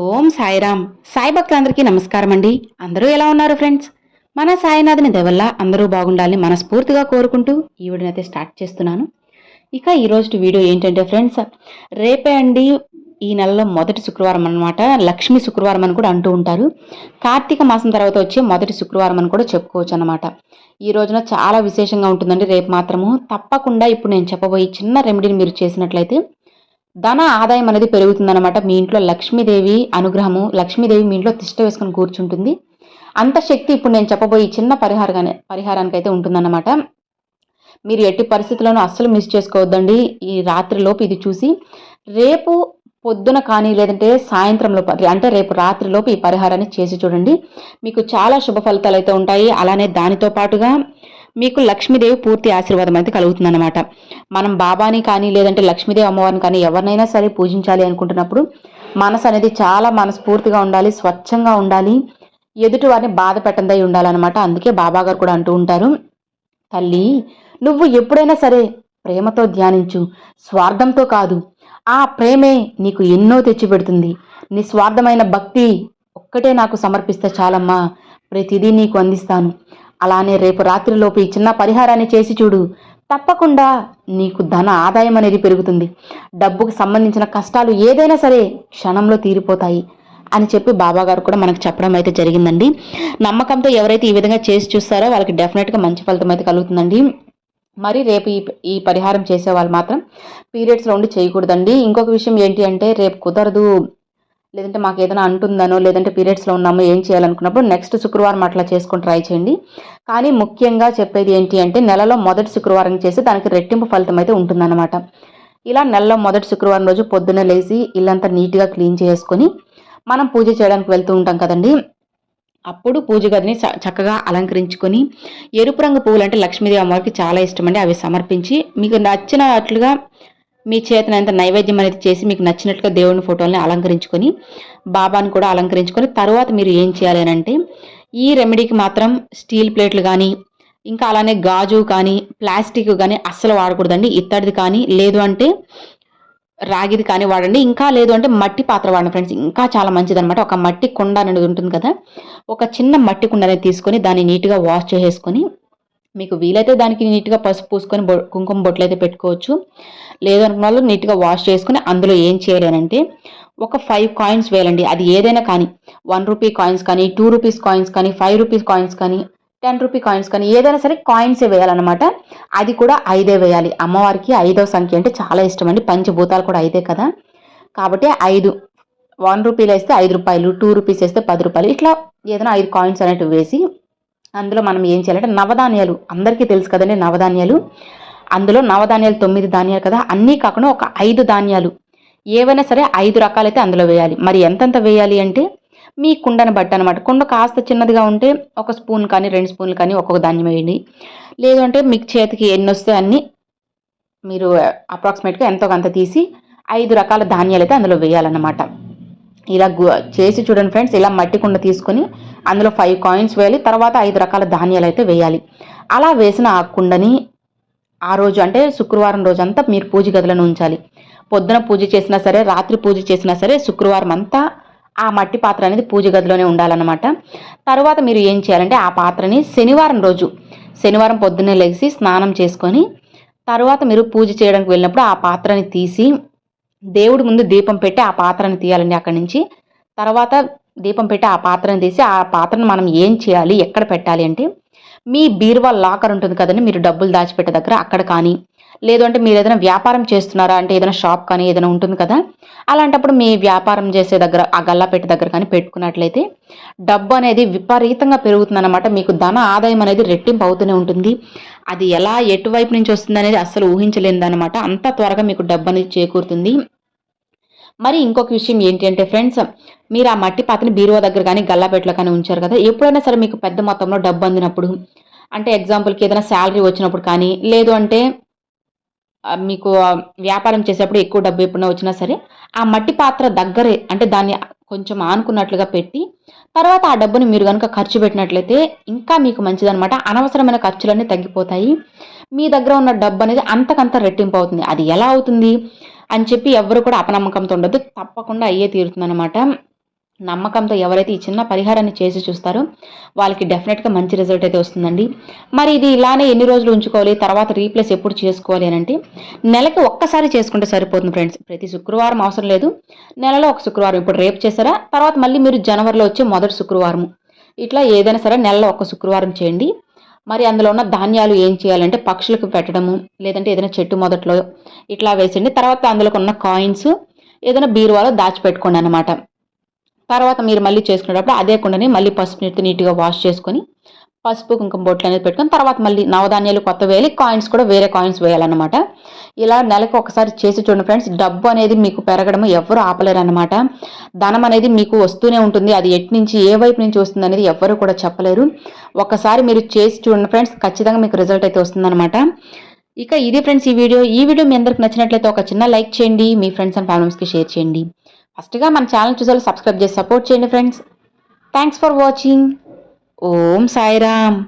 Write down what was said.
ఓం సాయిరామ్. సాయి భక్తులందరికీ నమస్కారం అండి అందరూ ఎలా ఉన్నారు ఫ్రెండ్స్? మన సాయినాథుని దెవల్ల అందరూ బాగుండాలని మనస్ఫూర్తిగా కోరుకుంటూ ఈ వీడియోనైతే స్టార్ట్ చేస్తున్నాను. ఇక ఈరోజు వీడియో ఏంటంటే ఫ్రెండ్స్ రేపే అండి ఈ నెలలో మొదటి శుక్రవారం అన్నమాట. లక్ష్మి శుక్రవారం అని కూడా అంటూ ఉంటారు. కార్తీక మాసం తర్వాత వచ్చే మొదటి శుక్రవారం అని కూడా చెప్పుకోవచ్చు అనమాట ఈ రోజున చాలా విశేషంగా ఉంటుందండి. రేపు మాత్రము తప్పకుండా ఇప్పుడు నేను చెప్పబోయే చిన్న రెమెడీని మీరు చేసినట్లయితే ధన ఆదాయం అనేది పెరుగుతుందన్నమాట. మీ ఇంట్లో లక్ష్మీదేవి అనుగ్రహము లక్ష్మీదేవి మీ ఇంట్లో తిష్ట వేసుకొని కూర్చుంటుంది. అంత శక్తి ఇప్పుడు నేను చెప్పబోయే చిన్న పరిహారగానే పరిహారానికి అయితే ఉంటుందన్నమాట. మీరు ఎట్టి పరిస్థితుల్లోనూ అస్సలు మిస్ చేసుకోవద్దండి. ఈ రాత్రిలోపు ఇది చూసి రేపు పొద్దున కానీ లేదంటే సాయంత్రంలో అంటే రేపు రాత్రిలోపు ఈ పరిహారాన్ని చేసి చూడండి. మీకు చాలా శుభ ఫలితాలు అయితే ఉంటాయి. అలానే దానితో పాటుగా మీకు లక్ష్మీదేవి పూర్తి ఆశీర్వాదం అయితే కలుగుతుందన్నమాట. మనం బాబాని కానీ లేదంటే లక్ష్మీదేవి అమ్మవారిని కానీ ఎవరినైనా సరే పూజించాలి అనుకుంటున్నప్పుడు మనసు అనేది చాలా మనస్ఫూర్తిగా ఉండాలి స్వచ్ఛంగా ఉండాలి. ఎదుటి వారిని బాధ పెట్టందై ఉండాలన్నమాట. అందుకే బాబా గారు కూడా అంటూ ఉంటారు తల్లి నువ్వు ఎప్పుడైనా సరే ప్రేమతో ధ్యానించు. స్వార్థంతో కాదు. ఆ ప్రేమే నీకు ఎన్నో తెచ్చిపెడుతుంది నిస్వార్థమైన భక్తి ఒక్కటే నాకు సమర్పిస్తే చాలమ్మా. ప్రతిదీ నీకు అందిస్తాను. అలానే రేపు రాత్రిలోపు ఈ చిన్న పరిహారాన్ని చేసి చూడు. తప్పకుండా నీకు ధన ఆదాయం అనేది పెరుగుతుంది. డబ్బుకు సంబంధించిన కష్టాలు ఏదైనా సరే క్షణంలో తీరిపోతాయి అని చెప్పి బాబాగారు కూడా మనకు చెప్పడం అయితే జరిగిందండి. నమ్మకంతో ఎవరైతే ఈ విధంగా చేసి చూస్తారో వాళ్ళకి డెఫినెట్గా మంచి ఫలితం అయితే కలుగుతుందండి. మరి రేపు ఈ ఈ పరిహారం చేసే వాళ్ళు మాత్రం పీరియడ్స్లో ఉండి చేయకూడదండి. ఇంకొక విషయం ఏంటి అంటే రేపు కుదరదు. లేదంటే మాకు ఏదైనా అంటుందనో లేదంటే పీరియడ్స్లో ఉన్నామో ఏం చేయాలనుకున్నప్పుడు నెక్స్ట్ శుక్రవారం అట్లా చేసుకుని ట్రై చేయండి. కానీ ముఖ్యంగా చెప్పేది ఏంటి అంటే నెలలో మొదటి శుక్రవారం చేసి దానికి రెట్టింపు ఫలితం అయితే ఉంటుందన్నమాట. ఇలా నెలలో మొదటి శుక్రవారం రోజు పొద్దున్న లేచి ఇల్లంతా నీట్గా క్లీన్ చేసుకొని మనం పూజ చేయడానికి వెళ్తూ ఉంటాం కదండి. అప్పుడు పూజ గదిని చ- చక్కగా అలంకరించుకొని ఎరుపు రంగు పువ్వులు అంటే లక్ష్మీదేవి అమ్మవారికి చాలా ఇష్టం అండి అవి సమర్పించి మీకు నచ్చినట్లుగా మీ చేతనంత నైవేద్యం అనేది చేసి మీకు నచ్చినట్లుగా దేవుని ఫోటోల్ని అలంకరించుకొని బాబాని కూడా అలంకరించుకొని తర్వాత మీరు ఏం చేయాలి అంటే ఈ రెమెడీకి మాత్రం స్టీల్ ప్లేట్లు కానీ ఇంకా అలానే గాజు కానీ ప్లాస్టిక్ కానీ అస్సలు వాడకూడదండి. ఇత్తడిది కానీ లేదు అంటే రాగిది కానీ వాడండి. ఇంకా లేదు అంటే మట్టి పాత్ర వాడండి ఫ్రెండ్స్. ఇంకా చాలా మంచిదన్నమాట. ఒక మట్టి కుండ అనేది ఉంటుంది కదా ఒక చిన్న మట్టి కుండ అనేది తీసుకొని దాన్ని నీట్గా వాష్ చేసేసుకొని మీకు వీలైతే దానికి నీట్గా పసుపు పూసుకొని బొ కుంకుమ బొట్లు అయితే పెట్టుకోవచ్చు. లేదనుకున్న వాళ్ళు నీట్గా వాష్ చేసుకుని అందులో ఏం చేయలేనంటే ఒక ఫైవ్ కాయిన్స్ వేయాలండి. అది ఏదైనా కానీ వన్ రూపీ కాయిన్స్ కానీ టూ రూపీస్ కాయిన్స్ కానీ ఫైవ్ రూపీస్ కాయిన్స్ కానీ టెన్ రూపీ కాయిన్స్ కానీ ఏదైనా సరే కాయిన్సే వేయాలన్నమాట. అది కూడా ఐదే వేయాలి. అమ్మవారికి ఐదవ సంఖ్య అంటే చాలా ఇష్టం అండి. పంచభూతాలు కూడా ఐదే కదా. కాబట్టి ఐదు. వన్ రూపీలు వేస్తే ఐదు రూపాయలు టూ రూపీస్ వేస్తే పది రూపాయలు. ఇట్లా ఏదైనా ఐదు కాయిన్స్ అనేటివి వేసి అందులో మనం ఏం చేయాలంటే నవధాన్యాలు అందరికీ తెలుసు కదండి నవధాన్యాలు. అందులో నవధాన్యాలు తొమ్మిది ధాన్యాలు కదా అన్నీ కాకుండా ఒక ఐదు ధాన్యాలు. ఏవైనా సరే ఐదు రకాలైతే అందులో వేయాలి. మరి ఎంతెంత వేయాలి అంటే మీ కుండను బట్టి అనమాట కుండ కాస్త చిన్నదిగా ఉంటే ఒక స్పూన్ కానీ రెండు స్పూన్లు కానీ ఒక్కొక్క ధాన్యం వేయండి. లేదు అంటే మీకు చేతికి ఎన్ని వస్తే అన్ని మీరు అప్రాక్సిమేట్గా ఎంతో కొంత తీసి ఐదు రకాల ధాన్యాలు అయితే అందులో వేయాలన్నమాట. ఇలా గు- చేసి చూడండి ఫ్రెండ్స్ ఇలా మట్టి కుండ తీసుకొని అందులో ఫైవ్ కాయిన్స్ వేయాలి తర్వాత ఐదు రకాల ధాన్యాలు అయితే వేయాలి. అలా వేసిన ఆ కుండని ఆ రోజు అంటే శుక్రవారం రోజంతా మీరు పూజ గదిలో ఉంచాలి. పొద్దున పూజ చేసినా సరే రాత్రి పూజ చేసినా సరే శుక్రవారం అంతా ఆ మట్టి పాత్ర అనేది పూజ గదిలోనే ఉండాలన్నమాట. తర్వాత మీరు ఏం చేయాలంటే ఆ పాత్రని శనివారం రోజు శనివారం పొద్దున్నే లెగిసి స్నానం చేసుకొని తర్వాత మీరు పూజ చేయడానికి వెళ్ళినప్పుడు ఆ పాత్రని తీసి దేవుడి ముందు దీపం పెట్టి ఆ పాత్రని తీయాలండి అక్కడి నుంచి. తర్వాత దీపం పెట్టి ఆ పాత్రను తీసి ఆ పాత్రను మనం ఏం చేయాలి ఎక్కడ పెట్టాలి అంటే మీ బీరువా లాకర్ ఉంటుంది కదండి మీరు డబ్బులు దాచిపెట్టే దగ్గర అక్కడ కానీ లేదు అంటే మీరు ఏదైనా వ్యాపారం చేస్తున్నారా అంటే ఏదైనా షాప్ కానీ ఏదైనా ఉంటుంది కదా అలాంటప్పుడు మీ వ్యాపారం చేసే దగ్గర ఆ గల్లా పెట్టే దగ్గర కానీ పెట్టుకున్నట్లయితే డబ్బు అనేది విపరీతంగా పెరుగుతుందన్నమాట. మీకు ధన ఆదాయం అనేది రెట్టింపు అవుతూనే ఉంటుంది. అది ఎలా ఎటువైపు నుంచి వస్తుంది అనేది అస్సలు ఊహించలేదన్నమాట అంత త్వరగా మీకు డబ్బు అనేది చేకూరుతుంది. మరి ఇంకొక విషయం ఏంటి అంటే ఫ్రెండ్స్ మీరు ఆ మట్టి పాత్రని బీరువా దగ్గర కానీ గల్లాపెట్టలో కానీ ఉంచారు కదా. ఎప్పుడైనా సరే మీకు పెద్ద మొత్తంలో డబ్బు అందినప్పుడు అంటే ఎగ్జాంపుల్కి ఏదైనా శాలరీ వచ్చినప్పుడు కానీ లేదు అంటే మీకు వ్యాపారం చేసేటప్పుడు ఎక్కువ డబ్బు ఎప్పుడైనా వచ్చినా సరే ఆ మట్టి పాత్ర దగ్గరే అంటే దాన్ని కొంచెం ఆనుకున్నట్లుగా పెట్టి తర్వాత ఆ డబ్బుని మీరు కనుక ఖర్చు పెట్టినట్లయితే ఇంకా మీకు మంచిదనమాట అనవసరమైన ఖర్చులన్నీ తగ్గిపోతాయి. మీ దగ్గర ఉన్న డబ్బు అనేది అంతకంత రెట్టింపు అవుతుంది. అది ఎలా అవుతుంది? అని చెప్పి ఎవరు కూడా అపనమ్మకంతో ఉండదు తప్పకుండా అయ్యే తీరుతుందన్నమాట. నమ్మకంతో ఎవరైతే ఈ చిన్న పరిహారాన్ని చేసి చూస్తారో వాళ్ళకి డెఫినెట్గా మంచి రిజల్ట్ అయితే వస్తుందండి. మరి ఇది ఇలానే ఎన్ని రోజులు ఉంచుకోవాలి తర్వాత రీప్లేస్ ఎప్పుడు చేసుకోవాలి అని అంటే నెలకి ఒక్కసారి చేసుకుంటే సరిపోతుంది ఫ్రెండ్స్. ప్రతి శుక్రవారం అవసరం లేదు. నెలలో ఒక శుక్రవారం. ఇప్పుడు రేపు చేసారా తర్వాత మళ్ళీ మీరు జనవరిలో వచ్చే మొదటి శుక్రవారం ఇట్లా ఏదైనా సరే నెలలో ఒక శుక్రవారం చేయండి. మరి అందులో ఉన్న ధాన్యాలు ఏం చేయాలంటే పక్షులకు పెట్టడము లేదంటే ఏదైనా చెట్టు మొదట్లో ఇట్లా వేసండి తర్వాత అందులో ఉన్న కాయిన్స్ ఏదైనా బీరువాలో దాచిపెట్టుకోండి అనమాట తర్వాత మీరు మళ్ళీ చేసుకునేటప్పుడు అదే కుండని మళ్ళీ పసుపు నీటితో నీట్గా వాష్ చేసుకొని పసుపు కుంకుమ బొట్లు అనేది పెట్టుకుని తర్వాత మళ్ళీ నవధాన్యాలు కొత్త వేయాలి కాయిన్స్ కూడా వేరే కాయిన్స్ వేయాలన్నమాట. ఇలా నెలకు ఒకసారి చేసి చూడండి ఫ్రెండ్స్ డబ్బు అనేది మీకు పెరగడం ఎవరు ఆపలేరు అనమాట ధనం అనేది మీకు వస్తూనే ఉంటుంది. అది ఎటు నుంచి ఏ వైపు నుంచి వస్తుంది అనేది ఎవరు కూడా చెప్పలేరు. ఒకసారి మీరు చేసి చూడండి ఫ్రెండ్స్ ఖచ్చితంగా మీకు రిజల్ట్ అయితే వస్తుందన్నమాట. ఇక ఇది ఫ్రెండ్స్ ఈ వీడియో. ఈ వీడియో మీ అందరికి నచ్చినట్లయితే ఒక చిన్న లైక్ చేయండి. మీ ఫ్రెండ్స్ అండ్ ఫ్యామిలీస్కి షేర్ చేయండి. ఫస్ట్గా మన ఛానల్ చూసారు సబ్స్క్రైబ్ చేసి సపోర్ట్ చేయండి friends thanks for watching Om Sairam.